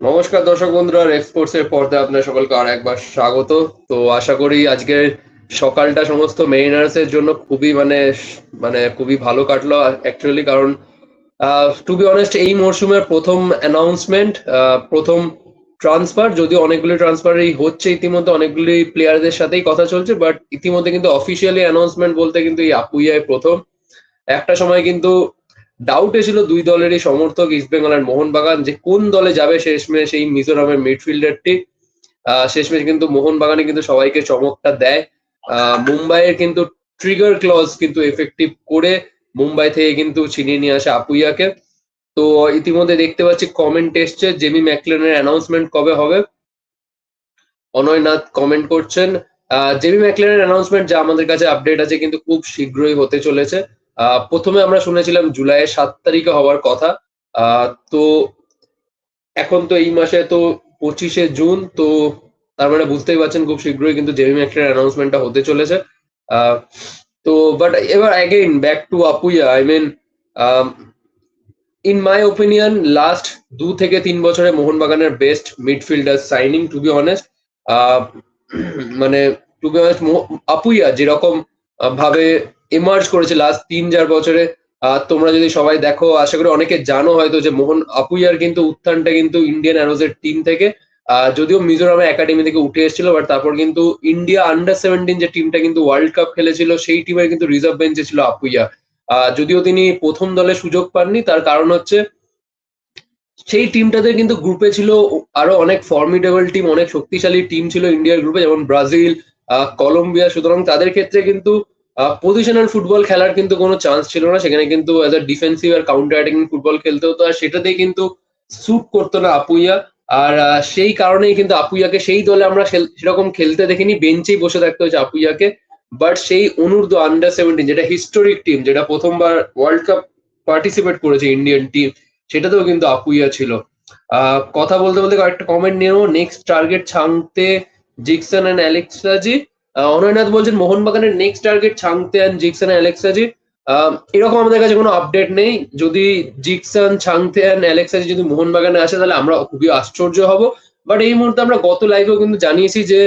নমস্কার দর্শক বন্ধুরা এক্সপোর্টস এর পর্দায় আপনার সকলকে আর একবার স্বাগত। তো আশা করি আজকের সকালটা সমস্ত মেরিনার্স এর জন্য খুবই মানে মানে খুবই ভালো কাটলো অ্যাকচুয়ালি কারণ টু বি অনেস্ট এই মরশুমের প্রথম অ্যানাউন্সমেন্ট প্রথম ট্রান্সফার যদিও অনেকগুলি ট্রান্সফারই হচ্ছে ইতিমধ্যে, অনেকগুলি প্লেয়ারদের সাথেই কথা চলছে বাট ইতিমধ্যে কিন্তু অফিসিয়ালি অ্যানাউন্সমেন্ট বলতে কিন্তু এই আপুইয়ায় প্রথম। একটা সময় কিন্তু ডাউটে ছিল দুই দলেরই সমর্থক ইস্ট বেঙ্গল আর মোহনবাগান যে কোন দলে যাবে শেষমেশ এই মিজোরামের মিডফিল্ডারটি শেষমেশ কিন্তু মোহনবাগানে কিন্তু সবাইকে চমকটা দেয়। মুম্বাইয়ের কিন্তু ট্রিগার ক্লজ কিন্তু এফেক্টিভ করে মুম্বাই থেকে কিন্তু ছিনিয়ে নিয়ে আসে আপুইয়াকে। তো, ইতিমধ্যে দেখতে পাচ্ছি কমেন্ট এসছে জেমি ম্যাকলেনের অ্যানাউন্সমেন্ট কবে হবে? অনয়নাথ কমেন্ট করছেন। জেমি ম্যাকলেনের অ্যানাউন্সমেন্ট যা আমাদের কাছে আপডেট আছে, কিন্তু খুব শীঘ্রই হতে চলেছে। প্রথমে আমরা শুনেছিলাম জুলাইয়ের সাত তারিখে হওয়ার কথা। তো এখন তো এই মাসে তো পঁচিশে জুন, তো তার মানে বুঝতেই পারছেন খুব শীঘ্রই কিন্তু জেমি ম্যাকলের অ্যানাউন্সমেন্টটা হতে চলেছে। তো বাট এবার again back to Apuia I mean in my opinion last দু থেকে তিন বছরে মোহনবাগানের best midfielder signing to be honest মানে টু বি অনেস্ট আপুইয়া যেরকম ভাবে ইমার্জ করেছে লাস্ট তিন চার বছরে। তোমরা যদি সবাই দেখো, আশা করি অনেকে জানো হয়তো যে মোহন আপুইয়ার কিন্তু উত্থানটা কিন্তু ইন্ডিয়ান অ্যারোজের টিম থেকে যদিও মিজোরামে একাডেমি থেকে উঠে এসেছিল বাট তারপর কিন্তু ইন্ডিয়া আন্ডার সেভেন্টিন যে টিমটা কিন্তু ওয়ার্ল্ড কাপ খেলেছিল, সেই টিমের কিন্তু রিজার্ভ বেঞ্চে ছিল আপুইয়া। যদিও তিনি প্রথম দলে সুযোগ পাননি, তার কারণ হচ্ছে সেই টিমটাতে কিন্তু গ্রুপে ছিল আরও অনেক ফর্মিডেবল টিম অনেক শক্তিশালী টিম ছিল ইন্ডিয়ার গ্রুপে যেমন ব্রাজিল কলম্বিয়া, সুতরাং তাদের ক্ষেত্রে কিন্তু পজিশনাল ফুটবল খেলার কিন্তু কোনো চান্স ছিল না। সেখানে কিন্তু অ্যাজ আ ডিফেন্সিভ আর কাউন্টার অ্যাটাকিং ফুটবল খেলতে হতো আর সেটাতেই কিন্তু স্যুট করতো না আপুইয়া। আর সেই কারণেই কিন্তু আপুইয়াকে সেই দলে আমরা সেরকম খেলতে দেখিনি। বেঞ্চেই বসে থাকতে হয়েছে আপুইয়াকে। বাট সেই অনূর্ধ্ব আন্ডার সেভেন্টিন যেটা হিস্টোরিক টিম যেটা প্রথমবার ওয়ার্ল্ড কাপ পার্টিসিপেট করেছে ইন্ডিয়ান টিম সেটাতেও কিন্তু আপুইয়া ছিল। কথা বলতে বলতে কয়েকটা কমেন্ট নিয়েও next target Chhangte Jeakson and Alex Saji Anoynath বলছেন, মোহনবাগানের next target Chhangte and Jeakson Alex Saji. এরকম আমাদের কাছে কোনো আপডেট নেই। যদি জিকসন, ছাংতে অ্যান্ড অ্যালেক্সাজি যদি মোহনবাগানে আসে, তাহলে আমরা খুবই আশ্চর্য হব। বাট এই মুহূর্তে আমরা গত লাইভেও কিন্তু জানিয়েছি যে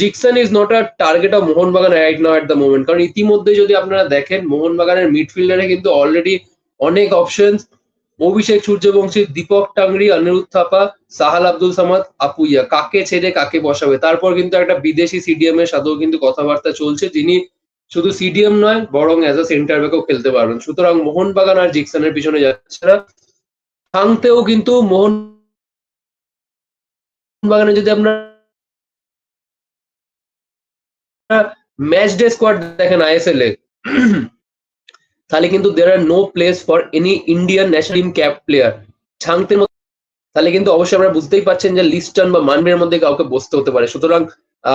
Jeakson is not a target of Mohun Bagan right now at the moment কারণ ইতিমধ্যে যদি আপনারা দেখেন, মোহনবাগানের মিডফিল্ডারে কিন্তু অলরেডি অনেক অপশনস অভিষেক সূর্যবংশী দীপক টাংরি, অনিরুদ্ধ থাপা, সাহাল আব্দুল সামাদ আপুইয়া কাকে ছেড়ে কাকে বসাবে? তারপর কিন্তু একটা বিদেশি সিডিএম এর সাথেও কিন্তু কথাবার্তা চলছে। যিনি শুধু সিডিএম নয়, বরং অ্যাজ আ সেন্টার ব্যাকও খেলতে পারবেন। সুতরাং মোহনবাগান আর জিকসনের পিছনে যাচ্ছে না। থাংতেও কিন্তু মোহন বাগানে যদি আমরা ম্যাচ ডে স্কোয়াড দেখেন আইএসএল এ। তাহলে কিন্তু দের আর no place for any Indian national team cap player ছাংতের মধ্যে তাহলে কিন্তু অবশ্যই আমরা বুঝতেই পারছেন যে লিস্টন বা মানবির মধ্যে কাউকে বসতে হতে পারে। সুতরাং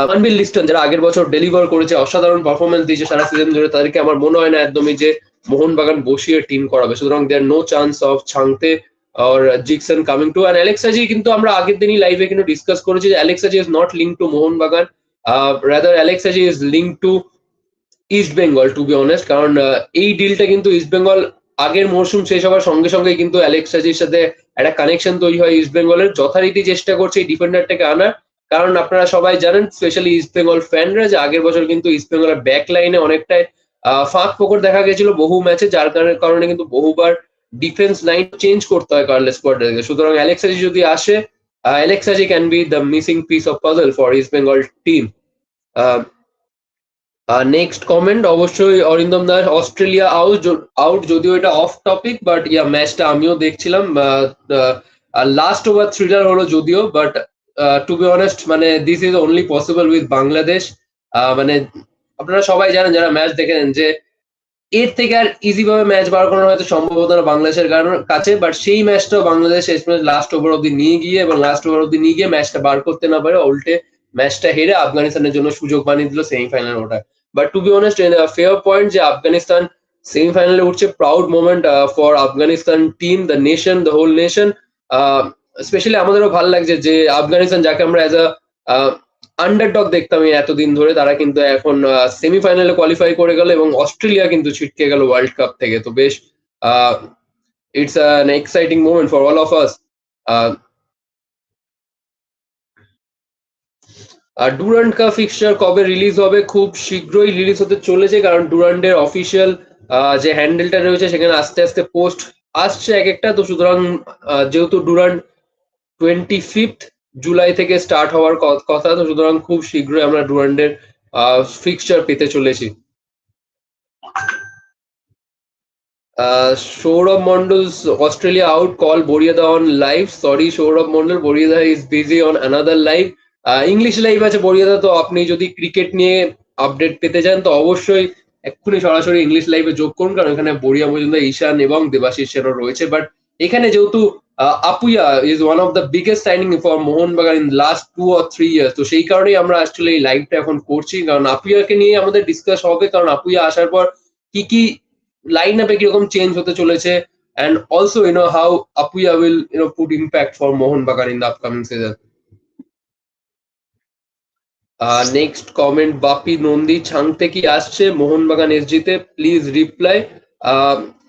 মানবির লিস্টন যারা আগের বছর ডেলিভার করেছে, অসাধারণ পারফরমেন্স দিয়েছে সারা সিজন ধরে, তাদেরকে আমার মনে হয় না একদমই যে মোহনবাগান বসিয়ে টিম করাবে। সুতরাং there no chance of Chhangte R Jeakson coming to and Alex Saji কিন্তু আমরা আগের দিনই লাইভে কিন্তু ডিসকাস করেছি যে Alex Saji is not link to Mohun Bagan. Rather Alex Saji is link to East Bengal to be honest কারণ এই ডিলটা কিন্তু ইস্ট বেঙ্গল আগের মরশুম শেষ হওয়ার সঙ্গে সঙ্গে কিন্তু অ্যালেক্সাজির সাথে একটা কানেকশন তৈরি হয় ইস্ট বেঙ্গলের যথারীতি চেষ্টা করছে এই ডিফেন্ডারটাকে আনার। কারণ আপনারা সবাই জানেন স্পেশালি ইস্ট বেঙ্গল ফ্যানরা যে আগের বছর কিন্তু ইস্ট বেঙ্গলের ব্যাক লাইনে অনেকটাই ফাঁক ফোকর দেখা গেছিল বহু ম্যাচে যার কারণে কিন্তু বহুবার ডিফেন্স লাইন চেঞ্জ করতে হয় কার্লেস কোয়ার্টারকে সুতরাং অ্যালেক্সাজি যদি আসে Alex Saji can be the missing piece of puzzle for East Bengal team next comment অবশ্যই Arindam Das Australia out out যদিও এটা অফ টপিক বাট ইয়া ম্যাচটা আমিও দেখছিলাম লাস্ট ওভার থ্রিলার হলো যদিও বাট টু বি অনেস্ট মানে this is only possible with Bangladesh মানে আপনারা সবাই জানেন, যারা ম্যাচ দেখেন যে এর থেকে আর ইজি ভাবে ম্যাচ বার করানো হয়তো সম্ভব হতো না বাংলাদেশের কাছে বাট সেই ম্যাচটাও বাংলাদেশ লাস্ট ওভার অব্দি নিয়ে গিয়ে এবং লাস্ট ওভার অব্দি নিয়ে গিয়ে ম্যাচটা বার করতে না পারে, উল্টে ম্যাচটা হেরে আফগানিস্তানের জন্য সুযোগ বানিয়ে দিল সেমিফাইনাল ওটা। But to be honest fair point যে আফগানিস্তান সেমিফাইনালে উঠছে proud moment for Afghanistan team the nation the whole nation specially আমাদেরও ভালো লাগছে যে আফগানিস্তান, যাকে আমরা অ্যাজ আ আন্ডারডগ দেখতাম এতদিন ধরে, তারা কিন্তু এখন সেমিফাইনালে কোয়ালিফাই করে গেল এবং অস্ট্রেলিয়া কিন্তু ছিটকে গেল ওয়ার্ল্ড কাপ থেকে। তো বেশ it's an exciting moment for all of us R Durand cup fixture কবে রিলিজ হবে খুব শীঘ্রই রিলিজ হতে চলেছে কারণ ডুরান্ডের অফিসিয়াল যে হ্যান্ডেলটা রয়েছে সেখানে আস্তে আস্তে পোস্ট আসছে এক একটা তো সুতরাং যেহেতু ডুরান্ড টোয়েন্টি ফিফথ জুলাই থেকে স্টার্ট হওয়ার ক- কথা তো সুতরাং খুব শীঘ্রই আমরা ডুরান্ডের ফিক্সচার পেতে চলেছি Uh, Saurabh Mondel's Australia out call Boriada on live. Sorry, Saurabh Mondal. Boriada is busy on another live. English live আছে বরিয়াদা তো আপনি যদি ক্রিকেট নিয়ে আপডেট পেতে চান, তো অবশ্যই এক্ষুনি সরাসরি ইংলিশ লাইভে যোগ করুন, কারণ এখানে বড়িয়া মজুমদার ঈশান এবং দেবাশিস রয়েছে। বাট এখানে যেহেতু Apuia is one of the biggest signing for Mohun Bagan in last two or three years তো সেই কারণেই আমরা অ্যাকচুয়ালি এই লাইভটা এখন করছি। কারণ আপুয়াকে নিয়ে আমাদের ডিসকাস হবে, কারণ আপুয়া আসার পর কি কি লাইন আপে কীরকম চেঞ্জ হতে চলেছে, and also, you know, how Apuya will, you know, put impact for Mohan Bagan in next comment, বাপি নন্দী ছাংতে কি আসছে, মোহনবাগান এসজি তে প্লিজ রিপ্লাই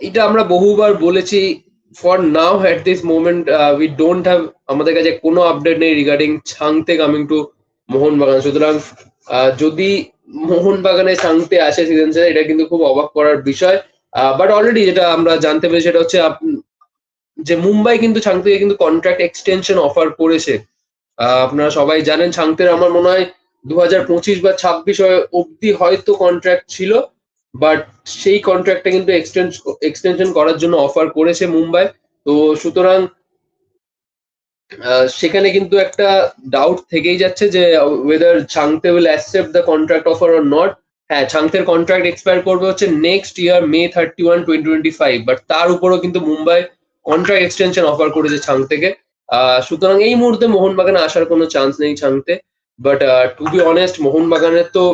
এটা আমরা বহুবার বলেছি for now at this moment we don't have আমাদের কাছে কোনো আপডেট নেই regarding Chhangte coming to Mohun Bagan. সুতরাং যদি মোহনবাগানে ছাংতে আসে সিজন এটা কিন্তু খুব অবাক করার বিষয়। বাট অলরেডি যেটা আমরা জানতে পেরেছি, সেটা হচ্ছে যে মুম্বাই কিন্তু ছাংতে কিন্তু কন্ট্রাক্ট এক্সটেনশন অফার করেছে। আপনারা সবাই জানেন ছাংতের আমার মনে হয় দু হাজার পঁচিশ বা ছাব্বিশ অব্দি হয়তো কন্ট্রাক্ট ছিল বাট সেই কন্ট্রাক্টটা কিন্তু এক্সটেনশন করার জন্য অফার করেছে মুম্বাই। তো সুতরাং সেখানে কিন্তু একটা ডাউট থেকেই যাচ্ছে যে whether Chhangte will accept the contract offer or not হ্যাঁ ছাংতের কন্ট্রাক্ট এক্সপায়ার করবে হচ্ছে next year May thirty one twenty twenty five but তার উপরও কিন্তু মুম্বাই কন্ট্রাক্ট এক্সটেনশন অফার করেছে ছাং থেকে সুতরাং এই মুহূর্তে মোহনবাগানে আসার কোনো চান্স নেই Chhangte but to be honest মোহনবাগানের তো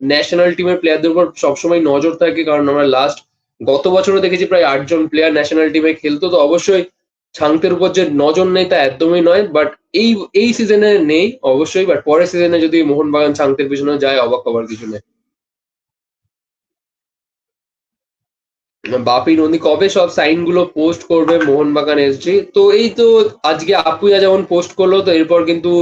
ন্যাশনাল টিমের প্লেয়ারদের উপর সবসময় নজর থাকে। কারণ আমরা লাস্ট গত বছরও দেখেছি প্রায় আটজন প্লেয়ার ন্যাশনাল টিমে খেলতো। তো অবশ্যই ছাংতের উপর যে নজর নেই তা একদমই নয়। বাট এই এই সিজনে নেই অবশ্যই। বাট পরের সিজনে যদি মোহনবাগান ছাংতের পিছনে যায়, অবাক হবার কিছু নেই। বাপি নন্দী কবে সব সাইনগুলো পোস্ট করবে? মোহনবাগান এসজি তো এই তো আজকে আপুয়া যেমন পোস্ট করল, তো এরপর কিন্তু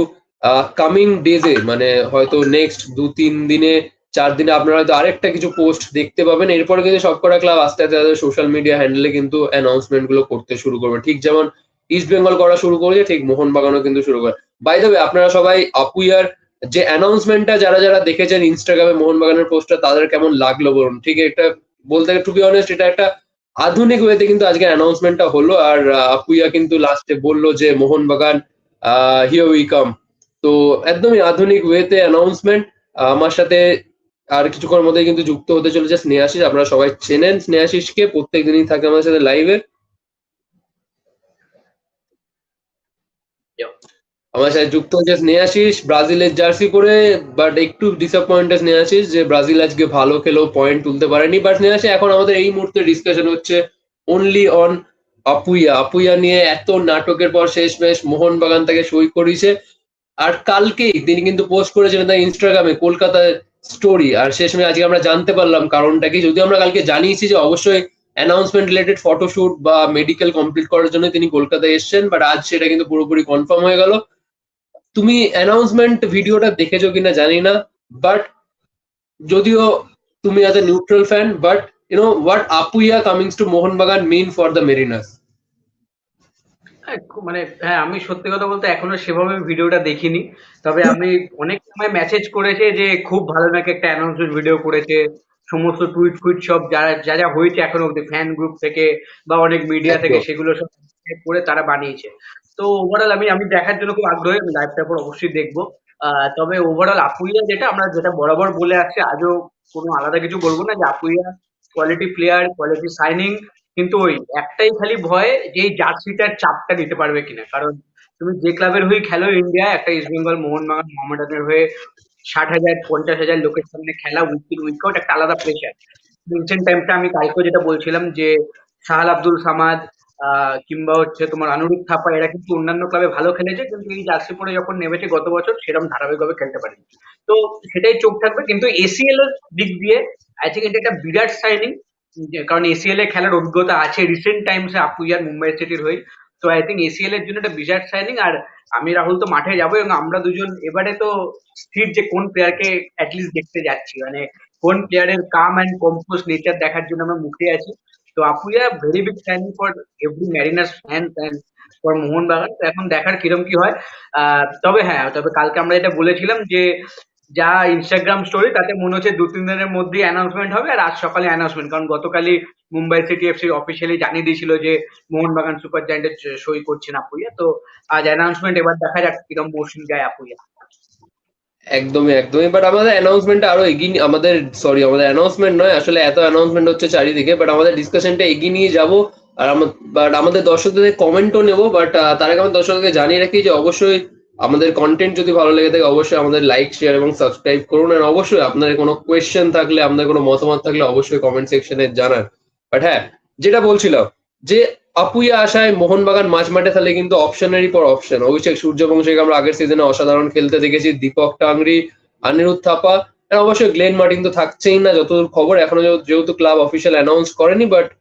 কামিং ডেজে মানে হয়তো নেক্সট দু, তিন দিনে, চার দিনে আপনারা হয়তো আরেকটা কিছু পোস্ট দেখতে পাবেন। এরপর কিন্তু সবকটা ক্লাব আস্তে আস্তে তাদের সোশ্যাল মিডিয়া হ্যান্ডেলে কিন্তু অ্যানাউন্সমেন্টগুলো করতে শুরু করবে। ঠিক যেমন ইস্ট বেঙ্গল করা শুরু করেছে, ঠিক মোহনবাগানও কিন্তু শুরু করে। বাই দ্য আপনারা সবাই আপুইয়ার যে অ্যানাউন্সমেন্টটা যারা যারা দেখেছেন ইনস্টাগ্রামে মোহনবাগানের পোস্টটা তাদের কেমন লাগল বলুন? ঠিক, এটা বলতে টু বি অনেস্ট এটা একটা আধুনিক ওয়েতে কিন্তু আজকে অ্যানাউন্সমেন্টটা হলো। আর আপুইয়া কিন্তু লাস্টে বলল যে, মোহনবাগান হিও উই কাম তো একদমই আধুনিক ওয়েতে অ্যানাউন্সমেন্ট আমার সাথে আর কিছুক্ষণ মধ্যে কিন্তু যুক্ত হতে চলেছে স্নেহাশিস আপনারা সবাই চেনেন স্নেহাশিসকে প্রত্যেক দিনই থাকে আমাদের সাথে লাইভে আমার সাথে যুক্ত হচ্ছে স্নেহাশিস ব্রাজিলের জার্সি করে বাট একটু ডিসঅ্যাপয়েন্টেড স্নেহাশিস যে ব্রাজিল আজকে ভালো খেলেও পয়েন্ট তুলতে পারেনি। বাট স্নেহাশিস এখন আমাদের এই মুহূর্তে ডিসকাশন হচ্ছে অনলি অন আপুইয়া। আপুইয়া নিয়ে এত নাটকের পর শেষ শেষ মোহনবাগান তাকে সই করিয়েছে আর কালকেই তিনি কিন্তু পোস্ট করেছিলেন তার ইনস্টাগ্রামে কলকাতার স্টোরি আর শেষমে আজকে আমরা জানতে পারলাম কারণটা কি? যদি আমরা কালকে জানিয়েছি যে অবশ্যই অ্যানাউন্সমেন্ট রিলেটেড ফটোশুট বা মেডিকেল কমপ্লিট করার জন্য তিনি কলকাতায় এসেছেন বাট আজ সেটা কিন্তু পুরোপুরি কনফার্ম হয়ে গেল। তুমি অ্যানাউন্সমেন্ট ভিডিওটা দেখেছ কিনা জানি না বাট যদিও তুমি as a neutral fan but you know what Apuia comings to Mohun Bagan mean for the mariners মানে হ্যাঁ আমি সত্যি কথা বলতে এখনও সেভাবে ভিডিওটা দেখিনি। তবে আমি অনেক সময় মেসেজ করেছে যে খুব ভালো নাকি একটা অ্যানাউন্সমেন্ট ভিডিও করেছে। সমস্ত টুইট ফুইট সব যারা যা যা হয়েছে এখন অব্দি ফ্যান গ্রুপ থেকে বা অনেক মিডিয়া থেকে সেগুলো সব করে তারা বানিয়েছে। তো ওভারঅল আমি আমি দেখার জন্য খুব আগ্রহী আমি লাইভটা পর অবশ্যই দেখব। আহ, তবে ওভারঅল আপুইয়া যেটা আমরা যেটা বরাবর বলে আসছি আজও কোনো আলাদা কিছু বলব না যে Apuia quality player quality signing কিন্তু ওই একটাই খালি ভয় যে এই জার্সিটার চাপটা নিতে পারবে কিনা। কারণ তুমি যে ক্লাবের হয়ে খেলো ইন্ডিয়া, একটা ইস্ট বেঙ্গল মোহনবাগান, মোহামেডানের হয়ে ষাট হাজার, পঞ্চাশ হাজার লোকের সামনে খেলা উইক ইন উইক আউট একটা আলাদা প্রেশার রিসেন্ট টাইমটা আমি কালকেও যেটা বলছিলাম যে সাহাল আব্দুল সামাদ কিংবা হচ্ছে তোমার অনুরূপ থাপা এরা কিন্তু অন্যান্য ক্লাবে ভালো খেলেছে, কিন্তু এই জার্সি পরে যখন নেমেছে গত বছর, সেরকম ধারাবাহিকভাবে খেলতে পারেনি। তো সেটাই চোখ থাকবে, কিন্তু এসিএল এর দিক দিয়ে আই থিঙ্ক এটা একটা বিরাট সাইনিং কারণ এসিএল এ খেলার অভিজ্ঞতা আছে। রিসেন্ট টাইমসে আপুইয়ার মুম্বাই সিটির হয়ে। তো আই থিঙ্ক এসিএল এর জন্য একটা বিরাট সাইনিং আর আমি রাহুল তো মাঠে যাব এবং আমরা দুজন এবারে তো স্থির যে কোন প্লেয়ারকে অ্যাটলিস্ট দেখতে যাচ্ছি। মানে কোন প্লেয়ারের কাম অ্যান্ড কম্পোজ নেচার দেখার জন্য আমরা মুখে আছি। তো, Apuia very big signing for every mariners fan and for Mohun Bagan. এখন দেখার কিরম কি হয়? তবে হ্যাঁ তবে কালকে আমরা এটা বলেছিলাম যে যা ইনস্টাগ্রাম স্টোরি তাতে মনে হচ্ছে দু, তিন দিনের মধ্যেই অ্যানাউন্সমেন্ট হবে, আর আজ সকালে অ্যানাউন্সমেন্ট কারণ গতকালই মুম্বাই সিটি এফসি অফিসিয়ালি জানিয়ে দিয়েছিল যে মোহনবাগান সুপার জায়েন্টের সই করছেন আপুইয়া তো আজ অ্যানাউন্সমেন্ট এবার দেখা যাক কিরম মৌসুম যায় আপুইয়া একদমই একদমই। বাট আমাদের অ্যানাউন্সমেন্টটা আরও এগিয়ে আমাদের সরি আমাদের অ্যানাউন্সমেন্ট নয়, আসলে এত অ্যানাউন্সমেন্ট হচ্ছে চারিদিকে বাট আমাদের ডিসকাশনটা এগিয়ে নিয়ে যাব। আর বাট আমাদের দর্শকদের কমেন্টও নেব বাট তার আগে আমাদের দর্শকদের জানিয়ে রাখি যে অবশ্যই আমাদের কন্টেন্ট যদি ভালো লেগে থাকে, অবশ্যই আমাদের লাইক শেয়ার এবং সাবস্ক্রাইব করুন। আর অবশ্যই আপনাদের কোনো কোয়েশ্চেন থাকলে, আপনাদের কোনো মতামত থাকলে অবশ্যই কমেন্ট সেকশনে জানান। বাট হ্যাঁ যেটা বলছিলাম, যে আপুইয়া আশায় মোহনবাগান মাঝ মাঠে, তাহলে কিন্তু অপশনেরই পর অপশন অভিষেক সূর্যবংশীকে আমরা আগের সিজনে অসাধারণ খেলতে দেখেছি। দীপক টাংরি, অনিরুদ্ধ থাপা অবশ্যই গ্লেন মার্টিন তো থাকছেই না, যতদূর খবর। এখনও যেহেতু- ক্লাব অফিসিয়াল অ্যানাউন্স করেনি but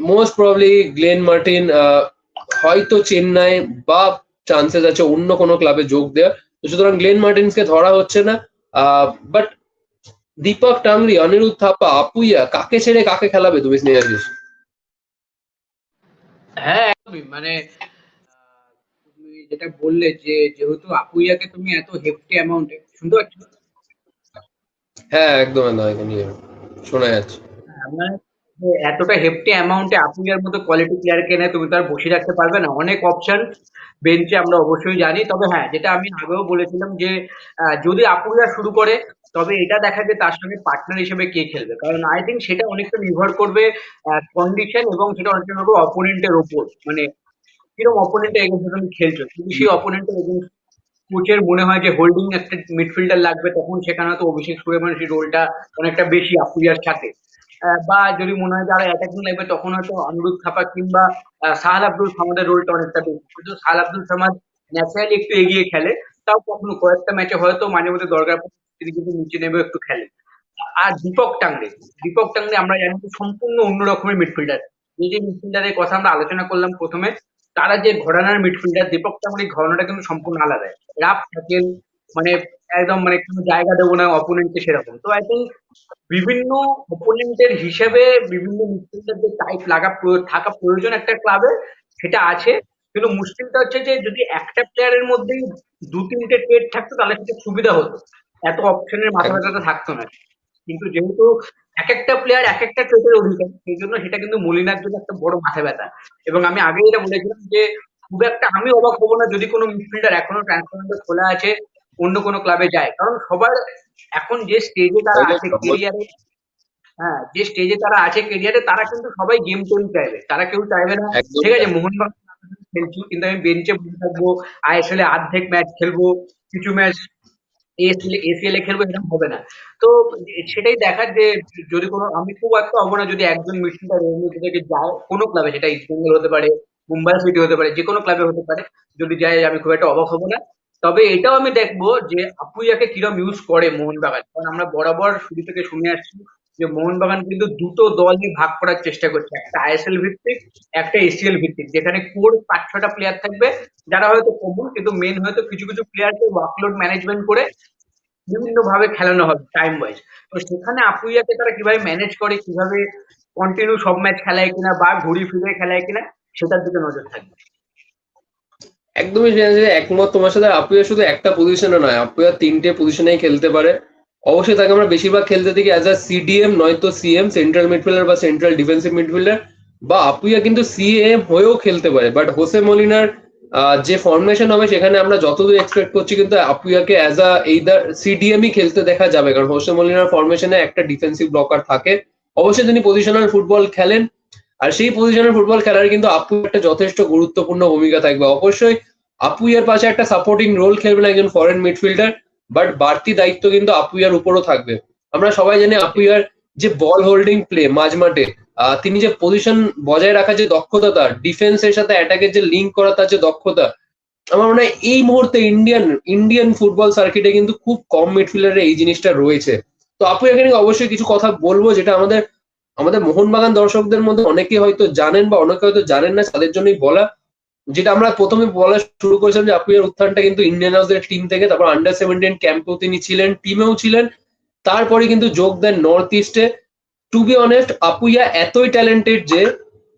most probably Glenn Martin হয়তো চেন্নাই বা চান্সেস আছে অন্য কোনো ক্লাবে যোগ দেওয়ার। তো সুতরাং গ্লেন মার্টিনসকে ধরা হচ্ছে না। বাট দীপক টাংরি অনিরুদ্ধ থাপা আপুইয়া কাকে ছেড়ে কাকে খেলাবে তুমি স্নেহাশিস হ্যাঁ একদমই। মানে তুমি যেটা বললে যে যেহেতু আপুইয়াকে তুমি এত হেফটি অ্যামাউন্টে শুনতে পাচ্ছ? হ্যাঁ একদম একদম একদম ইয়ে, শোনা যাচ্ছে। মানে যে এতটা হেফটি অ্যামাউন্টে আপুইয়ার মতো কোয়ালিটি প্লেয়ার কেনে তুমি তো আর বসে রাখতে পারবে না। অনেক অপশন বেঞ্চে আমরা অবশ্যই জানি। তবে হ্যাঁ যেটা আমি আগেও বলেছিলাম যে যদি আপুইয়া শুরু করে, তবে এটা দেখা যে তার সঙ্গে পার্টনার হিসেবে কে খেলবে। কারণ আই থিঙ্ক সেটা অনেকটা নির্ভর করবে কন্ডিশন এবং সেটা অনেকটা করবে অপোনেন্টের ওপর। মানে কীরকম অপোনেন্টের এগেন্সে তুমি খেলছো? যদি সেই অপোনেন্টের এগেন্স কোচের মনে হয় যে হোল্ডিং একটা মিডফিল্ডার লাগবে, তখন সেখানে হয়তো অভিষেক সেই রোলটা অনেকটা বেশি আপুইয়ার সাথে। বা যদি মনে হয় যে আরও অ্যাটাকিং লাগবে, তখন হয়তো অনুরোধ থাপা কিংবা সাহাল আব্দুল সামাদের রোলটা অনেকটা বেশি। কিন্তু সাহাল আব্দুল সামাদ ন্যাচারালি একটু এগিয়ে খেলে, তাও কখনো কয়েকটা ম্যাচে হয়তো মাঝে মধ্যে দরকার তিনি কিন্তু নিচে নেমে একটু খেলে আর দীপক টাংরে দীপক টাংরে আমরা জানি সম্পূর্ণ অন্য রকমের মিডফিল্ডার এই যে মিডফিল্ডারের কথা আমরা আলোচনা করলাম প্রথমে, তারা যে ঘরানার মিডফিল্ডার দীপক টাংরির ঘরানাটা কিন্তু সম্পূর্ণ আলাদা। রাফ থাকেন মানে একদম মানে কোনো জায়গা দেবো না অপোনেন্টকে সেরকম। তো আই থিঙ্ক বিভিন্ন অপোনেন্টের হিসেবে বিভিন্ন মিডফিল্ডারদের টাইপ লাগা থাকা প্রয়োজন একটা ক্লাবে সেটা আছে। কিন্তু মুশকিলটা হচ্ছে যে যদি একটা প্লেয়ারের মধ্যেই দু, তিনটে ট্রেড থাকতো, তাহলে সেটা সুবিধা হতো। এত অপশনের মাথা ব্যথাটা থাকতো না। কিন্তু যেহেতু এক একটা প্লেয়ার এক একটা ট্রেডের অধিকার, সেই জন্য সেটা কিন্তু মলিনার জন্য একটা বড় মাথা ব্যথা। এবং আমি আগেই এটা বলেছিলাম যে খুব একটা, আমি অবাক হব না যদি কোনো মিডফিল্ডার এখনও ট্রান্সফার খোলা আছে। অন্য কোনো ক্লাবে যায়। কারণ সবার এখন যে স্টেজে তারা আছে কেরিয়ারে হ্যাঁ যে স্টেজে তারা আছে কেরিয়ারে তারা কিন্তু সবাই গেম তৈরি চাইবে। তারা কেউ চাইবে না ঠিক আছে মোহনবাগান খেলছি কিন্তু আমি বেঞ্চে বসে থাকব আইএসএল এ অর্ধেক ম্যাচ খেলব কিছু ম্যাচ এসিএল এসিএল এ খেলব এরকম হবে না। তো সেটাই দেখার যে যদি কোনো আমি খুব একটা হব না যদি একজন এর মধ্যে থেকে যায় কোনো ক্লাবে সেটা ইস্ট বেঙ্গল হতে পারে মুম্বাই সিটি হতে পারে যে কোনো ক্লাবে হতে পারে। যদি যায় আমি খুব একটা অবাক হব না। তবে এটাও আমি দেখব যে আপুইয়াকে কিরম ইউজ করে মোহনবাগান। কারণ আমরা বরাবর শুরু থেকে শুনে আসছি যে মোহনবাগান কিন্তু দুটো দল দলে ভাগ করার চেষ্টা করছে। একটা আইএসএল ভিত্তিক, একটা এসিএল ভিত্তিক। যেখানে কোর পাঁচ ছটা প্লেয়ার থাকবে। যারা হয়তো কমন কিন্তু মেন হয়তো কিছু কিছু প্লেয়ারকে ওয়ার্কলোড ম্যানেজমেন্ট করে বিভিন্ন ভাবে খেলানো হবে টাইম ওয়াইজ তো সেখানে আপুইয়াকে তারা কীভাবে ম্যানেজ করে, কীভাবে কন্টিনিউ সব ম্যাচ খেলায় কিনা বা ঘুরি ফিরে খেলায় কিনা, সেটার দিকে নজর থাকবে। একদমই একমত তোমার সাথে। আপুয়া শুধু একটা পজিশনে নয় আপুয়া তিনটে পজিশনেই খেলতে পারে। অবশ্যই তাকে আমরা বেশিরভাগ খেলতে দেখি অ্যাজ আ সিডিএম নয়তো সিএম সেন্ট্রাল মিডফিল্ডার বা সেন্ট্রাল ডিফেন্সিভ মিডফিল্ডার বা আপুয়া কিন্তু সিএম হয়েও খেলতে পারে। বাট হোসে মলিনার যে ফর্মেশন হবে সেখানে আমরা যতদূর এক্সপেক্ট করছি কিন্তু আপুয়াকে অ্যাজ আ এইদার সিডিএমই খেলতে দেখা যাবে। কারণ হোসে মলিনার ফর্মেশনে একটা ডিফেন্সিভ ব্লকার থাকে। অবশ্যই তিনি পজিশনাল ফুটবল খেলেন। আর সেই পজিশনের ফুটবল খেলার কিন্তু আপু একটা যথেষ্ট গুরুত্বপূর্ণ ভূমিকা থাকবে। অবশ্যই আপুইয়ার পাশে একটা সাপোর্টিং রোল খেলবেন একজন ফরেন মিডফিল্ডার বাট বাড়তি দায়িত্ব কিন্তু আপুইয়ার উপরও থাকবে। আমরা সবাই জানি আপুইয়ার যে বল হোল্ডিং প্লে মাঝ মাঠে তিনি যে পজিশন বজায় রাখার যে দক্ষতা তার ডিফেন্সের সাথে অ্যাটাকের যে লিঙ্ক করা তার যে দক্ষতা, আমার মনে হয় এই মুহূর্তে ইন্ডিয়ান ইন্ডিয়ান ফুটবল সার্কিটে কিন্তু খুব কম মিডফিল্ডারে এই জিনিসটা রয়েছে। তো আপু এখানে অবশ্যই কিছু কথা বলব, যেটা আমাদের আমাদের মোহনবাগান দর্শকদের মধ্যে অনেকে হয়তো জানেন বা অনেকে হয়তো জানেন না, তাদের জন্যই বলা। যেটা আমরা প্রথমে বলা শুরু করেছিলাম যে আপুয়ার উত্থানটা কিন্তু ইন্ডিয়ান হাউসের টিম থেকে, তারপর আন্ডার সেভেন্টিন ক্যাম্পেও তিনি ছিলেন টিমেও ছিলেন। তারপরে কিন্তু যোগ দেন নর্থ ইস্টে টু বি অনেস্ট আপুইয়া এতই ট্যালেন্টেড যে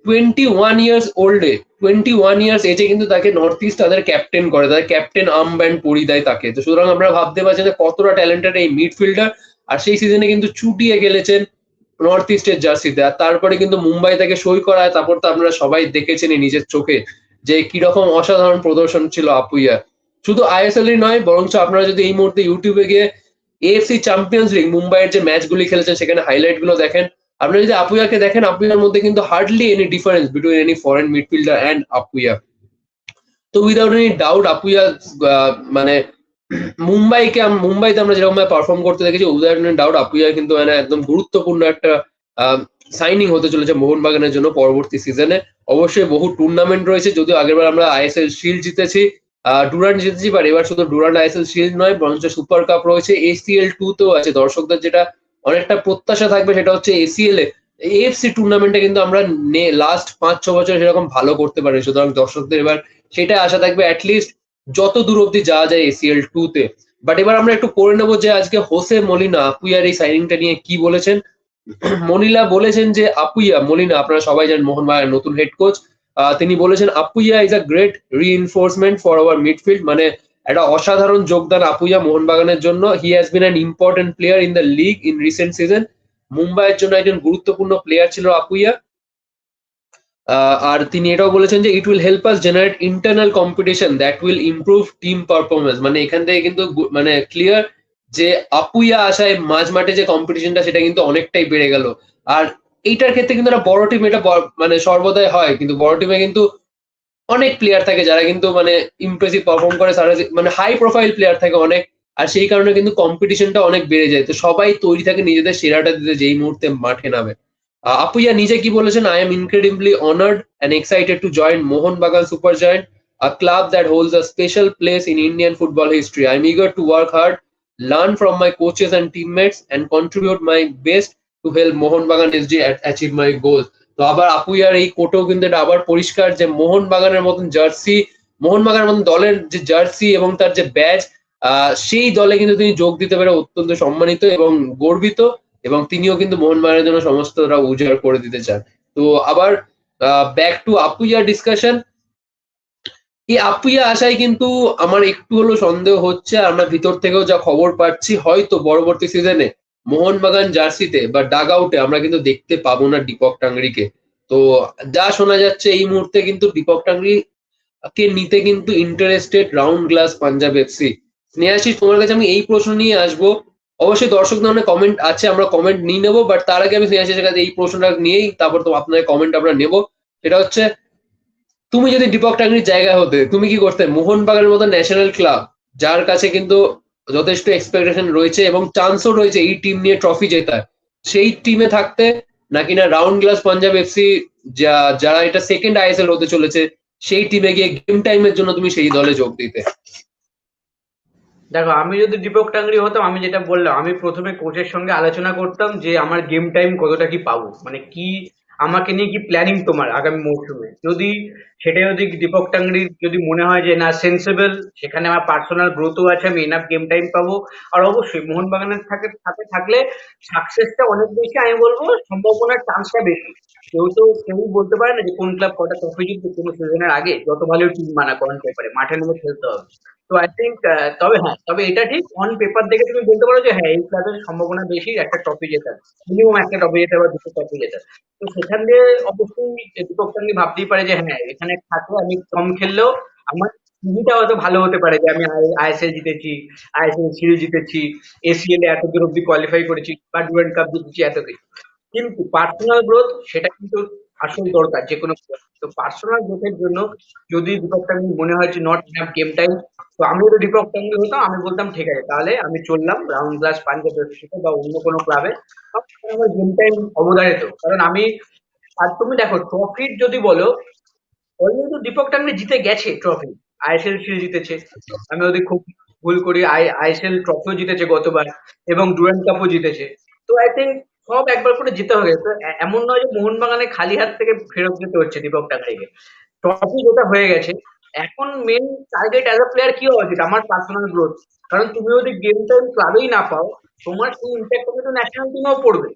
টোয়েন্টি ওয়ান ইয়ার্স ওল্ডে টোয়েন্টি ওয়ান ইয়ার্স এজে কিন্তু তাকে নর্থ ইস্ট তাদের ক্যাপ্টেন করে, তাদের ক্যাপ্টেন ব্যান্ড পরিয়ে দেয় তাকে। তো সুতরাং আমরা ভাবতে পারছি যে কতটা ট্যালেন্টেড এই মিডফিল্ডার আর সেই সিজনে কিন্তু চুটিয়ে গেলেছেন নর্থ ইস্টের জার্সিতে আর তারপরে কিন্তু মুম্বাই তাকে সই করায়, তারপর তো আপনারা সবাই দেখেছেন নিজের চোখে। যে কীরকম অসাধারণ প্রদর্শন ছিল আপুইয়া শুধু আইএসএল নয়, বরঞ্চ আপনারা যদি এই মুহূর্তে ইউটিউবে গিয়ে এএফসি চ্যাম্পিয়ন্স লিগ মুম্বাইয়ের যে ম্যাচগুলি খেলেছেন, সেখানে হাইলাইটগুলো দেখেন। আপনারা যদি আপুয়াকে দেখেন আপুয়ার মধ্যে কিন্তু hardly any difference between any foreign midfielder and Apuia তো উইদাউট এনি ডাউট আপুয়া মানে মুম্বাইকে মুম্বাইতে আমরা যেরকম পারফর্ম করতে দেখেছি উইদাউট এনি ডাউট আপুয়া কিন্তু মানে একদম গুরুত্বপূর্ণ একটা সাইনিং হতে চলেছে মোহনবাগানের জন্য পরবর্তী সিজনে অবশ্যই বহু টুর্নামেন্ট রয়েছে, যদিও আগেরবার আমরা আইএসএল শিল্ড জিতেছি। ডুরান্ট জিতেছি বাট এবার শুধু ডুরান্ট আইএসএল শিল্ড নয়, বরঞ্চ সুপার কাপ রয়েছে। এসিএল টু তেও আছে। দর্শকদের যেটা অনেকটা প্রত্যাশা থাকবে সেটা হচ্ছে এসিএল এ। এএফসি টুর্নামেন্টে কিন্তু আমরা নে লাস্ট পাঁচ, ছ বছর সেরকম ভালো করতে পারি সুতরাং দর্শকদের এবার সেটা আশা থাকবে অ্যাটলিস্ট যত দূর অব্দি যাওয়া যায় এসিএল টু তে। বাট এবার আমরা একটু পড়ে নেব যে আজকে হোসে মলিনা আপুইয়ার এই সাইনিংটা নিয়ে কি বলেছেন। মনিলা বলেছেন যে আপুইয়া মলিনা আপনারা সবাই জানেন মোহনবাগানের নতুন হেড কোচ তিনি বলেছেন, Apuia is a great reinforcement for our midfield মানে একটা অসাধারণ যোগদান আপুইয়া মোহনবাগানের জন্য। He has been an important player in the league in recent season মুম্বাইয়ের জন্য একজন গুরুত্বপূর্ণ প্লেয়ার ছিল আপুইয়া। আর তিনি এটাও বলেছেন যে it will help us generate internal competition that will improve team performance মানে এখান থেকে কিন্তু মানে ক্লিয়ার যে আপুইয়া আসায় মাঝ মাঠে যে কম্পিটিশনটা সেটা কিন্তু অনেকটাই বেড়ে গেল। আর এইটার ক্ষেত্রে কিন্তু একটা বড় টিম এটা মানে সর্বদাই হয় কিন্তু বড় টিমে কিন্তু অনেক প্লেয়ার থাকে যারা কিন্তু মানে ইমপ্রেসিভ পারফর্ম করে তারা মানে হাই প্রোফাইল প্লেয়ার থাকে অনেক। আর সেই কারণে কিন্তু কম্পিটিশনটা অনেক বেড়ে যায়। তো সবাই তৈরি থাকে নিজেদের সেরাটা দিতে যেই মুহূর্তে মাঠে নামে। আপুইয়া নিজে কি বলেছেন? I am incredibly honoured and excited to join Mohun Bagan super giant a club that holds a special place in Indian football history. I'm eager to work hard, learn from my coaches and teammates, and contribute my best to help Bagan SG achieve my goals. তো আবার আপুইয়ার এই কোটেও কিন্তু এটা আবার পরিষ্কার যে মোহন বাগানের মতন জার্সি মোহন বাগানের মতন দলের যে জার্সি এবং তার যে ব্যাচ সেই দলে কিন্তু তিনি যোগ দিতে পেরে অত্যন্ত সম্মানিত এবং গর্বিত এবং তিনিও কিন্তু মোহন বাগানের জন্য সমস্তটা উজাড় করে দিতে চান তো আবার ব্যাক টু আপুইয়া ডিসকাশন এই আপুইয়া আশায় কিন্তু আমার একটু হলো সন্দেহ হচ্ছে আমরা ভিতর থেকেও যা খবর পাচ্ছি, হয়তো পরবর্তী সিজনে মোহনবাগান জার্সিতে বা ডাগ আউটে আমরা কিন্তু দেখতে পাবো না দীপক টাংরিকে। তো যা শোনা যাচ্ছে এই মুহূর্তে কিন্তু দীপক টাংরি কে নিতে কিন্তু interested round glass Punjab FC Snehasish তোমার কাছে আমি এই প্রশ্ন নিয়ে আসব। অবশ্যই দর্শক ধরনের কমেন্ট আছে, আমরা কমেন্ট নিয়ে নেব বাট তার আগে আমি স্নেহাশিসের কাছে এই প্রশ্নটা নিয়েই তারপর তো আপনাদের কমেন্ট আমরা নেব। সেটা হচ্ছে তুমি যদি দীপক টাংরির জায়গা হতে, তুমি কি করতে? মোহনবাগানের মতো ন্যাশনাল ক্লাব যার কাছে কিন্তু যথেষ্ট এক্সপেকটেশন রয়েছে এবং চান্সও রয়েছে এই টিম নিয়ে ট্রফি জেতার। সেই টিমে থাকতে নাকি না রাউন্ড গ্লাস পাঞ্জাব এফসি যারা এটা সেকেন্ড আইএসএল হতে চলেছে, সেই টিমে গিয়ে গেম টাইমের জন্য তুমি সেই দলে যোগ দিতে। দেখো, আমি যদি দীপক টাঙ্গরি হতাম, আমি যেটা বললাম, আমি প্রথমে কোচের সঙ্গে আলোচনা করতাম যে আমার গেম টাইম কতটা কি পাবো। মানে কি আমাকে নিয়ে কি প্ল্যানিং তোমার আগামী মৌসুমে? যদি সেটা যদি দীপক টাংরির যদি মনে হয় যে না সেন্সেবল সেখানে আমার পার্সোনাল গ্রোথও আছে, আমি এনাফ গেম টাইম পাবো। আর অবশ্যই মোহনবাগানের থাকে, সাথে থাকলে সাকসেসটা অনেক বেশি, আমি বলব সম্ভাবনার চান্সটা বেশি। কেউ তো কেউই বলতে পারে না যে কোন ক্লাব কটা ট্রফি জিতবে কোনো সিজনের আগে যত ভালো টিম মানা করেন পেপারে, মাঠে নেমে খেলতে হবে। তো আই থিঙ্ক তবে হ্যাঁ তবে এটা ঠিক অন পেপার দেখে তুমি বলতে পারো যে হ্যাঁ এই ক্লাবের সম্ভাবনা বেশি, একটা ট্রফি জেতার মিনিমাম একটা ট্রফি জেতার বা দুটো ট্রফি জেতার তো সেখান দিয়ে অবশ্যই দীপক টাংরি ভাবতেই পারে যে হ্যাঁ এখানে থাকলে আমি কম খেললেও আমার টিভিটা হয়তো ভালো হতে পারে যে আমি আইএসএল জিতেছি আইএসএল সিরিজ জিতেছি এসিএল এ এত দূর অব্দি কোয়ালিফাই করেছি, বা ডুরান্ড কাপ জিতেছি এত কিছু কিন্তু পার্সোনাল গ্রোথ সেটা কিন্তু আসল দরকার যে কোনো তো পার্সোনাল গ্রোথের জন্য যদি দীপক টাংরি মনে হয় যে নট ইনাফ গেম টাইম তো আমি যদি দীপক টাংরি হতাম, আমি বলতাম, ঠিক আছে, তাহলে আমি চললাম রাউন্ড গ্লাস পাঞ্জাব এফসিতে বা অন্য কোনো ক্লাবে আমার গেম টাইম অবধারিত। কারণ আমি, আর তুমি দেখো ট্রফির যদি বলো অলরেডি দীপক টাংরি জিতে গেছে ট্রফি আইএসএল সিরিজ জিতেছে। আমি যদি খুব ভুল করি আই আইএসএল ট্রফিও জিতেছে গতবার এবং ডুরান্ড কাপও জিতেছে। তো আই থিঙ্ক সব একবার করে যেতে হবে তো এমন নয় যে মোহনবাগানে খালি হাত থেকে ফেরত যেতে হচ্ছে দীপক টাকারিকে ট্রফি যেটা হয়ে গেছে, এখন main target as a player কি হওয়া উচিত? আমার পার্সোনাল গ্রোথ কারণ তুমি যদি গেম টাইম ক্লাবেই না পাও, তোমার সেই ইম্প্যাক্ট কিন্তু ন্যাশনাল টিমেও পড়বে।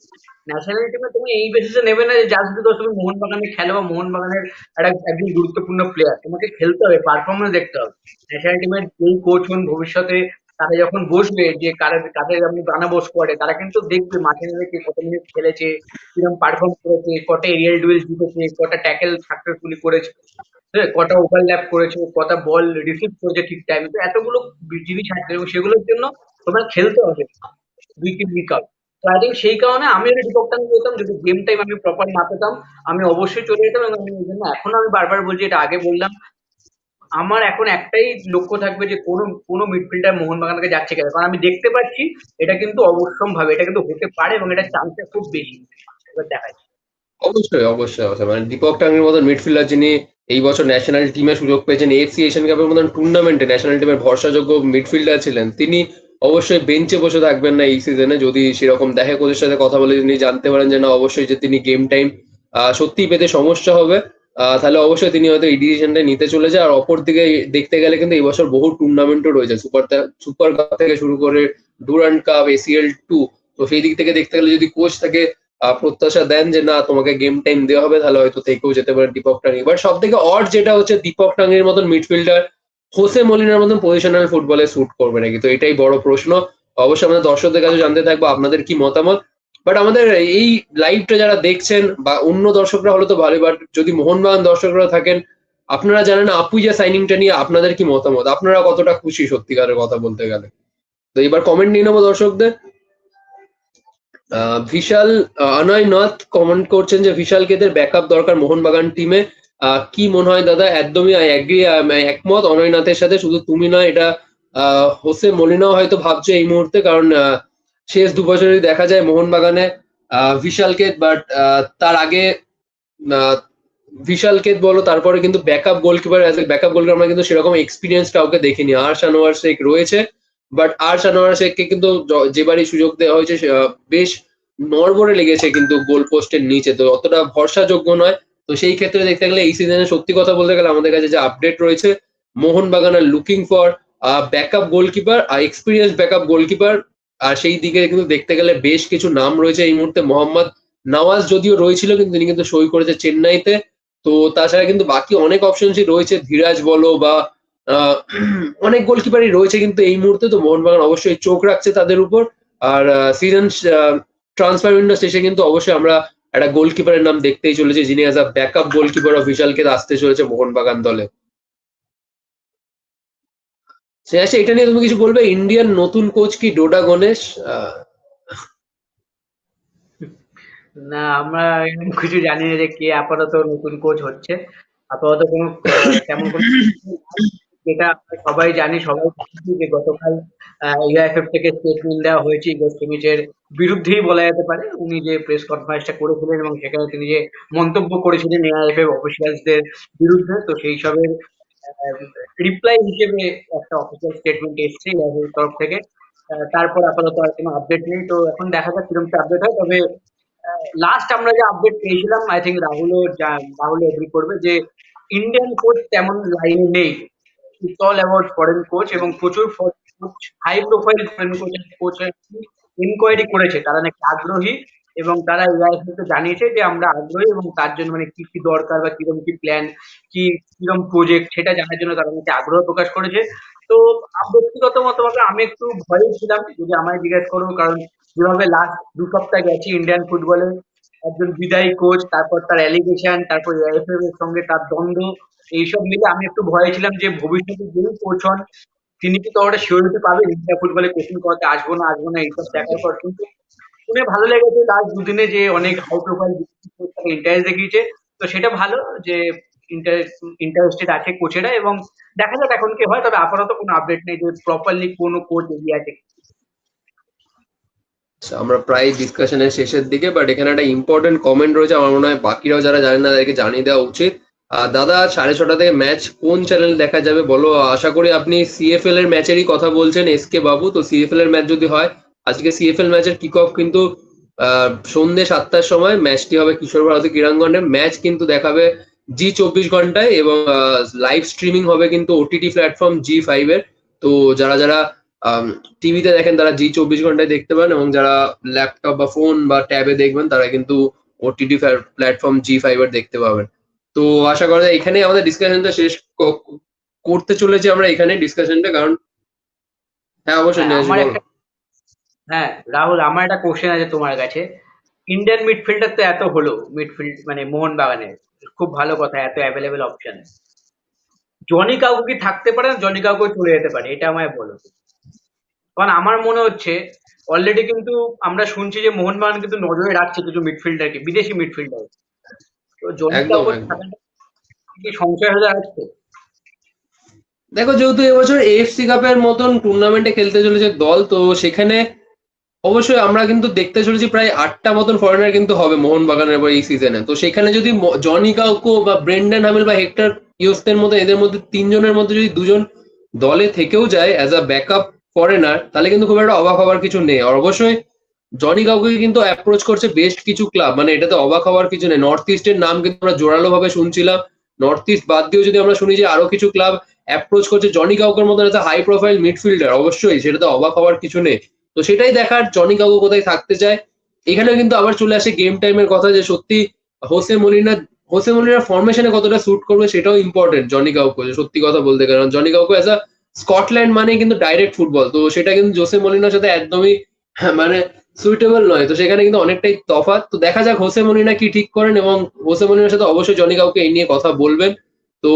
ন্যাশনাল টিমে তুমি এই বেসিসে নেবে না যে জাস্ট বিকজ তুমি মোহনবাগানে খেলো বা মোহনবাগানের একটা একজন গুরুত্বপূর্ণ প্লেয়ার তোমাকে খেলতে হবে পারফরমেন্স দেখতে হবে। ন্যাশনাল টিমের যেই কোচ হন ভবিষ্যতে তারা যখন বসবে যে কারা, কাদের আমি বানাবো স্কোয়াডে তারা কিন্তু দেখবে মাঠে নেমে কে কত মিনিট খেলেছে কীরকম পারফর্ম করেছে, কটা এরিয়াল ডুয়েল জিতেছে, কটা ট্যাকেল সাকসেসফুলি করেছে কটা ওভারল্যাপ করেছে, কটা বল রিসিভ করেছে ঠিক টাইমে তো এতগুলো জিনিস আছে এবং সেগুলোর জন্য তোমার খেলতে হবে উইক ইন উইক আউট তো আই থিঙ্ক সেই কারণে আমি যদি ডিপকটান যেতাম যদি গেম টাইম আমি প্রপার না পেতাম আমি অবশ্যই চলে যেতাম এবং আমি এই জন্য এখনও আমি বারবার বলছি, এটা আগে বললাম আমার এখন একটাই লক্ষ্য থাকবে যে কোন কোন মিডফিল্ডার মোহনবাগানকে যাচ্ছে কেন। কারণ আমি দেখতে পাচ্ছি এটা কিন্তু অবশ্যম্ভাবে, এটা কিন্তু হতে পারে এবং এটা চান্সটা খুব বেশি। এবার দেখা অবশ্যই অবশ্যই অবশ্যই। মানে দীপক টাঙ্গের মতন মিডফিল্ডার যিনি এই বছর ন্যাশনাল টিমে সুযোগ পেয়েছেন এফসি এশিয়ান কাপের মতন টুর্নামেন্টে ন্যাশনাল টিমের ভরসাযোগ্য মিডফিল্ডার ছিলেন, তিনি অবশ্যই বেঞ্চে বসে থাকবেন না এই সিজনে যদি সেরকম দেখে কোচের সাথে কথা বলে তিনি জানতে পারেন যে না, অবশ্যই যে তিনি গেম টাইম সত্যিই পেতে সমস্যা হবে। তাহলে অবশ্যই তিনি হয়তো এই ডিসিশনটা নিতে চলেছে, আর অপর দিকে দেখতে গেলে কিন্তু এই বছর বহু টুর্নামেন্টও রয়েছে। সুপার সুপার কাপ থেকে শুরু করে ডুরান্ড কাপ এসিএল টু তো সেই দিক থেকে দেখতে গেলে যদি কোচ তাকে প্রত্যাশা দেন যে না, তোমাকে গেম টাইম দেওয়া হবে, তাহলে হয়তো থেকেও যেতে পারে দীপক টাঙ্গি বাট সব থেকে অড যেটা হচ্ছে দীপক টাঙ্গির মতন মিডফিল্ডার হোসে মলিনার মতন পজিশনাল ফুটবলে শুট করবে নাকি? তো এটাই বড় প্রশ্ন। অবশ্যই আমাদের দর্শকদের কাছে জানতে থাকব, আপনাদের কি মতামত? বাট আমাদের এই লাইভটা যারা দেখছেন বা অন্য দর্শকরা হলে তো ভালো বাট যদি মোহনবাগান দর্শকরা থাকেন আপনারা জানেন আপুইজা সাইনিংটা নিয়ে আপনাদের কি মতামত? আপনারা কতটা খুশি সত্যিকারের কথা বলতে গেলে? তো এবার কমেন্ট নিয়ে নেব দর্শকদের। আহ, অনয় নাথ কমেন্ট করছেন যে বিশাল কেদের ব্যাকআপ দরকার মোহনবাগান টিমে কি মনে হয় দাদা? একদমই অ্যাগ্রি একমত অনয় নাথের সাথে। শুধু তুমি নয় এটা হোসে মলিনাও হয়তো ভাবছে এই মুহূর্তে কারণ শেষ দু বছরই দেখা যায় মোহনবাগানে আহ, বিশালকে বাট তার আগে আহ, বিশালকে বলো তারপরে কিন্তু backup goalkeeper as a backup goalkeeper আমরা কিন্তু সেরকম এক্সপিরিয়েন্স কাউকে দেখিনি। আর শানোয়ার শেখ রয়েছে বাট আর শানোয়ার শেখকে কিন্তু যেবারই সুযোগ দেওয়া হয়েছে বেশ নড়বড়ে লেগেছে কিন্তু গোল পোস্টের নিচে। তো অতটা ভরসাযোগ্য নয়। তো সেই ক্ষেত্রে দেখতে গেলে এই সিজনে সত্যি কথা বলতে গেলে আমাদের কাছে যে আপডেট রয়েছে Mohun Bagan are looking for backup goalkeeper R experience backup goalkeeper আর সেই দিকে কিন্তু দেখতে গেলে বেশ কিছু নাম রয়েছে এই মুহূর্তে। মোহাম্মদ নওয়াজ যদিও রয়েছিল, কিন্তু তিনি কিন্তু সই করেছে চেন্নাইতে। তো তাছাড়া কিন্তু বাকি অনেক অপশনসই রয়েছে। ধীরাজ বলো বা অনেক গোলকিপারই রয়েছে কিন্তু এই মুহূর্তে। তো মোহনবাগান অবশ্যই চোখ রাখছে তাদের উপর। আর সিজন ট্রান্সফার উইন্ডো শেষে কিন্তু অবশ্যই আমরা একটা গোলকিপারের নাম দেখতেই চলেছে, যিনি অ্যাজ আ ব্যাকআপ গোলকিপার অফিসিয়ালকে আসতে চলেছে মোহনবাগান দলে। শ্রেয়াসী এটা নিয়ে তুমি কিছু বলবে? ইন্ডিয়ান নতুন কোচ কি ডোডা গণেশ না, আমরা কিছু জানি না যে কে আপাতত নতুন কোচ হচ্ছে। আপাতত কোনো তেমন কোনো যেটা সবাই জানি, সবাই যে গতকাল ইউএফএফ থেকে স্টেটমেন্ট দেওয়া হয়েছে ইগো সিমিচের বিরুদ্ধেই বলা যেতে পারে, উনি যে প্রেস কনফারেন্সটা করেছিলেন এবং সেখানে তিনি যে মন্তব্য করেছিলেন এআইএফএফ অফিসিয়ালসদের বিরুদ্ধে, তো সেই সবের রিপ্লাই হিসেবে একটা অফিসিয়াল স্টেটমেন্ট এসছে এআইএফএফ তরফ থেকে। তারপর আপাতত আর কোনো আপডেট নেই। তো এখন দেখা যাক কীরকম আপডেট হয়। তবে লাস্ট আমরা যে আপডেট পেয়েছিলাম আই থিঙ্ক রাহুলও রাহুল এগ্রি করবে যে ইন্ডিয়ান কোচ তেমন লাইনে নেই। It's all about foreign coach এবং প্রচুর high profile foreign coach coach enquiry করেছে। তারা নাকি আগ্রহী। এবং তারা এআইএফকে জানিয়েছে যে আমরা আগ্রহী এবং তার জন্য মানে কি কি দরকার বা কীরকম কি প্ল্যান কি, কীরকম প্রজেক্ট সেটা জানার জন্য তারা নাকি আগ্রহ প্রকাশ করেছে। তো ব্যক্তিগত মতভাবে আমি একটু ভয়ে ছিলাম যদি আমায় জিজ্ঞেস করব কারণ যেভাবে লাস্ট দু সপ্তাহ গেছি ইন্ডিয়ান ফুটবলে একজন বিদায়ী কোচ তারপর তার অ্যালিগেশন তারপর এআইএফএফ এর সঙ্গে তার দ্বন্দ্ব, এইসব মিলে আমি একটু ভয়ে ছিলাম যে ভবিষ্যতে যেই কোচ হন, তিনি কি ততটা সিওরিটি পাবেন ইন্ডিয়া ফুটবলে কোচিং করাতে, আসব না আসব না, এইসব দেখার পর কিন্তু শুনে ভালো লেগেছে। লাস্ট দুদিনে যে অনেক হাই প্রোফাইল ইন্টারেস্ট দেখিয়েছে। তো সেটা ভালো যে ইন্টারেস্টেড আছে কোচেরা এবং দেখা যাক এখন কি হয়। তবে আপাতত কোনো আপডেট নেই যে প্রপারলি কোনো কোচ এগিয়ে আছে আমরা প্রায় ডিসকাশনের শেষের দিকে বাট এখানে একটা ইম্পর্টেন্ট কমেন্ট রয়েছে। আমার মনে হয় বাকিরাও যারা জানেন না, তাদেরকে জানিয়ে দেওয়া উচিত। দাদা, সাড়ে ছটা থেকে ম্যাচ কোন চ্যানেল দেখা যাবে বলো? আশা করি আপনি সিএফএল এর ম্যাচেরই কথা বলছেন এস কে বাবু। তো সিএফএল এর ম্যাচ যদি হয় আজকে সিএফএল ম্যাচের কিক অফ কিন্তু সন্ধ্যে সাতটার সময় ম্যাচটি হবে কিশোর ভারতী ক্রীড়াঙ্গনে ম্যাচ কিন্তু দেখাবে জি চব্বিশ ঘন্টায় এবং লাইভ স্ট্রিমিং হবে কিন্তু ওটিটি প্ল্যাটফর্ম জি ফাইভ এর। তো যারা যারা টিভিতে দেখেন তারা জি চব্বিশ ঘন্টায় দেখতে পান এবং যারা ল্যাপটপ বা ফোন বা ট্যাবে দেখবেন তারা কিন্তু ওটিটি প্ল্যাটফর্ম জি ফাইভ এর দেখতে পাবেন। তো আশা করা যায় এখানে আমাদের ডিসকাশনটা শেষ করতে চলেছি আমরা এখানে ডিসকাশনটা কারণ হ্যাঁ অবশ্যই হ্যাঁ, রাহুল আমার একটা কোশ্চেন আছে তোমার কাছে। ইন্ডিয়ান মিডফিল্ডার তো এত হলো মিডফিল্ড মানে মোহনবাগানের। খুব ভালো কথা এত অ্যাভেলেবেল অপশন জনি কাউকে কি থাকতে পারে না? জনি কাউকে চলে যেতে পারে এটা আমায় বলো। কারণ আমার মনে হচ্ছে অলরেডি কিন্তু আমরা শুনছি যে মোহনবাগান কিন্তু নজরে রাখছে কিছু মিডফিল্ডারকে বিদেশি মিডফিল্ডার তো জনি কাউকে সংশয় হয়ে যাচ্ছে দেখো যেহেতু এবছর এএফসি কাপের মতন টুর্নামেন্টে খেলতে চলেছে দল তো সেখানে অবশ্যই আমরা কিন্তু দেখতে চলেছি প্রায় আটটা মতন ফরেনার কিন্তু হবে মোহনবাগানের এবার এই সিজনে তো সেখানে যদি জনি কাউকো বা ব্রেন্ডন হামিল বা হেক্টর ইউসদের মতো এদের মধ্যে তিনজনের মধ্যে যদি দুজন দলে থেকেও যায় অ্যাজ আ ব্যাকআপ ফরেনার তাহলে কিন্তু খুব একটা অবাক হওয়ার কিছু নেই। আর অবশ্যই জনি কাউকে কিন্তু অ্যাপ্রোচ করছে বেশ কিছু ক্লাব মানে এটাতে অবাক হওয়ার কিছু নেই। নর্থ ইস্টের নাম কিন্তু আমরা জোরালো ভাবে শুনছিলাম। নর্থ ইস্ট বাদ দিয়েও যদি আমরা শুনি যে আরও কিছু ক্লাব অ্যাপ্রোচ করছে জনি কাউকের মতন একটা হাই প্রোফাইল মিডফিল্ডার অবশ্যই সেটাতে অবাক হওয়ার কিছু নেই। তো সেটাই দেখার। জনি কাউকে কোথায় থাকতে চায়? এখানে কিন্তু আবার চলে আসে গেম টাইমের কথা যে সত্যি হোসে মলিনা, হোসে মলিনার ফরমেশনে কতটা স্যুট করবে সেটাও ইম্পর্টেন্ট জনি কাউকে সত্যি কথা বলতে। কারণ জনি কাউকে অ্যাজ আ স্কটল্যান্ড মানে কিন্তু ডাইরেক্ট ফুটবল তো সেটা কিন্তু জোসে মলিনার সাথে একদমই মানে সুইটেবল নয়। তো সেখানে কিন্তু অনেকটাই তফাৎ। তো দেখা যাক হোসে মলিনা কি ঠিক করেন এবং হোসে মলিনার সাথে অবশ্যই জনি কাউকে এই নিয়ে কথা বলবেন। তো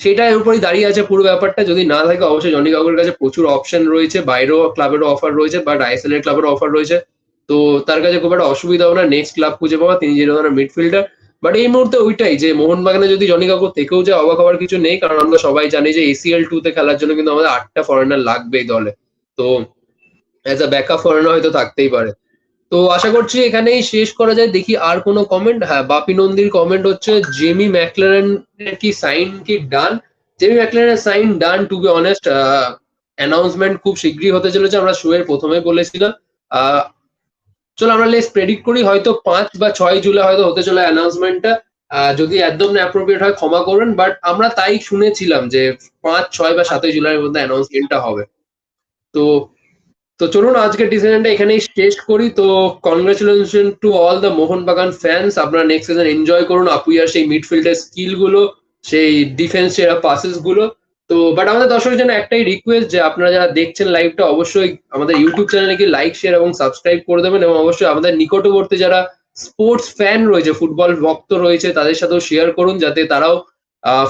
সেটার উপরই দাঁড়িয়ে আছে পুরো ব্যাপারটা। যদি না থাকে, অবশ্যই জনি কাকুর কাছে প্রচুর অপশন রয়েছে। বাইরেও ক্লাবেরও অফার রয়েছে বাট আইএসএল এর ক্লাবেরও অফার রয়েছে। তো তার কাছে খুব একটা অসুবিধা হবে না। নেক্সট ক্লাব খুঁজে পাওয়া তিনি যে ধরনের মিডফিল্ডার বাট এই মুহূর্তে ওইটাই যে মোহনবাগানে যদি জনি কাকুর থেকেও যায়, অবাক হওয়ার কিছু নেই। কারণ আমরা সবাই জানি যে এসিএল টু তে খেলার জন্য কিন্তু আমাদের আটটা ফরেনার লাগবে এই দলে। তো অ্যাজ আ ব্যাকআপ ফরেনার হয়তো থাকতেই পারে। তো আশা করছি এখানেই শেষ করা যায়। দেখি আর কোনো কমেন্ট হ্যাঁ বাপি নন্দীর কমেন্ট হচ্ছে জেমি ম্যাকলারেন কি সাইন কি done Jamie McLaren sign done to be honest announcement খুব শীঘ্রই হতে চলেছে। আমরা শো এর প্রথমে বলেছিলাম। চলো আমরা লেস প্রেডিক্ট করি। হয়তো পাঁচ বা ছয় জুলাই হয়তো হতে চলে অ্যানাউন্সমেন্টটা যদি একদম অ্যাপ্রোপ্রিয়েট হয়, ক্ষমা করবেন বাট আমরা তাই শুনেছিলাম যে পাঁচ, ছয় বা সাতই জুলাইয়ের মধ্যে অ্যানাউন্সমেন্টটা হবে। তো তো চলুন, আজকের ডিসিশনটা এখানেই শেষ করি। তো congratulation to all the Mohun Bagan fans আপনারা নেক্সট সিজন এনজয় করুন। আপুইয়ার সেই মিডফিল্ডের স্কিলগুলো সেই ডিফেন্স সেরা পাসেসগুলো তো বাট আমাদের দর্শকের জন্য একটাই রিকোয়েস্ট যে আপনারা যারা দেখছেন লাইভটা অবশ্যই আমাদের ইউটিউব চ্যানেলে গিয়ে লাইক শেয়ার এবং সাবস্ক্রাইব করে দেবেন এবং অবশ্যই আমাদের নিকটবর্তী যারা স্পোর্টস ফ্যান রয়েছে ফুটবল ভক্ত রয়েছে, তাদের সাথেও শেয়ার করুন, যাতে তারাও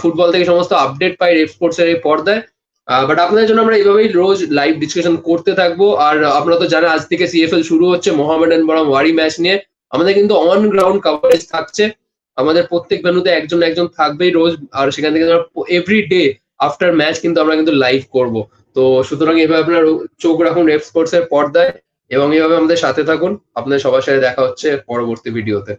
ফুটবল থেকে সমস্ত আপডেট পায় রেপ স্পোর্টস এর এই পর্দায়। বাট আপনাদের জন্য আমরা এইভাবেই রোজ লাইভ ডিসকাশন করতে থাকব। আর আপনারা তো জানেন, আজ থেকে সিএফএল শুরু হচ্ছে মোহামেডান বরং ওয়ারি ম্যাচ নিয়ে। আমাদের কিন্তু অন গ্রাউন্ড কাভারেজ থাকছে। আমাদের প্রত্যেক ভেন্যুতে একজন একজন থাকবেই রোজ। আর সেখান থেকে এভরি ডে আফটার ম্যাচ কিন্তু আমরা কিন্তু লাইভ করব। তো সুতরাং এভাবে আপনার চোখ রাখুন রেপ স্পোর্টস এর পর্দায় এবং এইভাবে আমাদের সাথে থাকুন। আপনাদের সবার সাথে দেখা হচ্ছে পরবর্তী ভিডিওতে